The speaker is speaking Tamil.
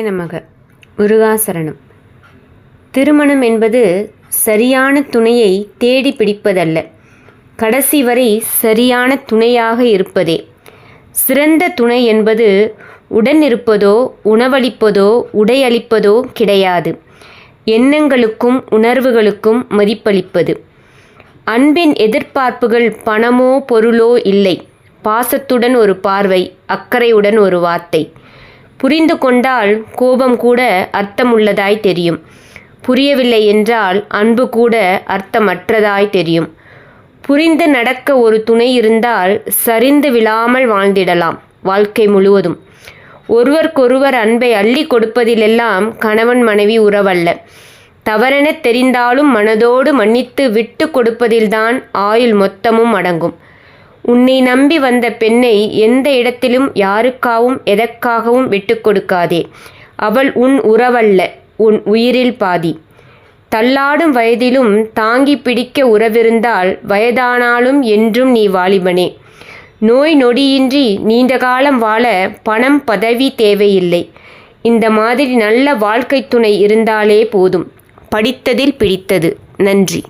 நமக. முருகாசரணம். திருமணம் என்பது சரியான துணையை தேடி பிடிப்பதல்ல. கடைசி வரை சரியான துணையாக இருப்பதே. சிறந்த துணை என்பது உடன் இருப்பதோ உணவளிப்பதோ உடையளிப்பதோ கிடையாது. எண்ணங்களுக்கும் உணர்வுகளுக்கும் மதிப்பளிப்பது. அன்பின் எதிர்பார்ப்புகள் பணமோ பொருளோ இல்லை. பாசத்துடன் ஒரு பார்வை அக்கறையுடன் ஒரு வார்த்தை. புரிந்து கொண்டால் கோபம் கூட அர்த்தமுள்ளதாய் தெரியும். புரியவில்லை என்றால் அன்பு கூட அர்த்தமற்றதாய் தெரியும். புரிந்து நடக்க ஒரு துணை இருந்தால் சரிந்து விழாமல் வாழ்ந்திடலாம் வாழ்க்கை முழுவதும். ஒருவருக்கொருவர் அன்பை அள்ளி கொடுப்பதிலெல்லாம் கணவன் மனைவி உறவல்ல. தவறென தெரிந்தாலும் மனதோடு மன்னித்து விட்டு கொடுப்பதில்தான் ஆயுள் மொத்தமும் அடங்கும். உன்னை நம்பி வந்த பெண்ணை எந்த இடத்திலும் யாருக்காகவும் எதற்காகவும் விட்டுக்கொடுக்காதே அவள் உன் உறவல்ல உன் உயிரில் பாதி. தள்ளாடும் வயதிலும் தாங்கி பிடிக்க உறவிருந்தால் வயதானாலும் என்றும் நீ வாலிபனே. நோய் நொடியின்றி நீண்ட காலம் வாழ பணம் பதவி தேவையில்லை. இந்த மாதிரி நல்ல வாழ்க்கை துணை இருந்தாலே போதும். படித்ததில் பிடித்தது. நன்றி.